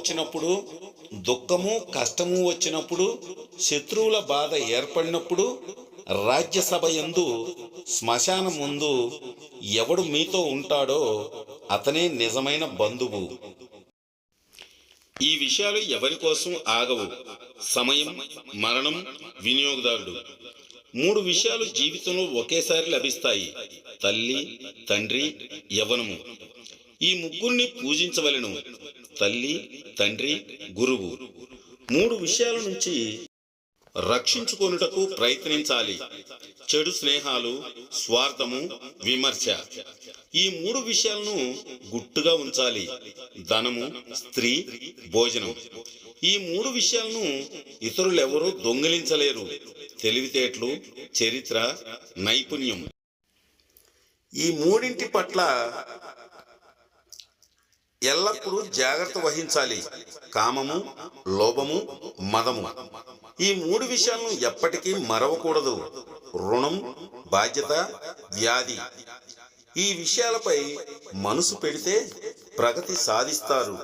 వచ్చినప్పుడు దుఃఖము కష్టము వచ్చినప్పుడు శత్రువుల బాధ ఏర్పడినప్పుడు రాజ్యసభ యందు శ్మశానం ముందు ఎవడు మీతో ఉంటాడో అతనే నిజమైన బంధువు. ఈ విషయాలు ఎవరి కోసం ఆగవు? సమయం మరణం వినియోగదారుడు. మూడు విషయాలు జీవితంలో ఒకేసారి లభిస్తాయి. తల్లి తండ్రి యవనము ఈ ముగ్గురిని పూజించవలెను. తల్లి తండ్రి గురువు. మూడు విషయాల నుంచి రక్షించుకొనుటకు ప్రయత్నించాలి. చెడు స్నేహాలు స్వార్థము విమర్శ. ఈ మూడు విషయాలను గుట్టుగా ఉంచాలి. ధనము స్త్రీ భోజనం. ఈ మూడు విషయాలను ఇతరులెవరూ దొంగిలించలేరు. తెలివితేటలు చరిత్ర నైపుణ్యం. ఈ మూడింటి పట్ల ఎల్లప్పుడూ జాగ్రత్త వహించాలి. కామము లోభము మదము. ఈ మూడు విషయాలను ఎప్పటికీ మరవకూడదు. రుణం బాధ్యత వ్యాధి. ఈ విషయాలపై మనసు పెడితే ప్రగతి సాధిస్తారు.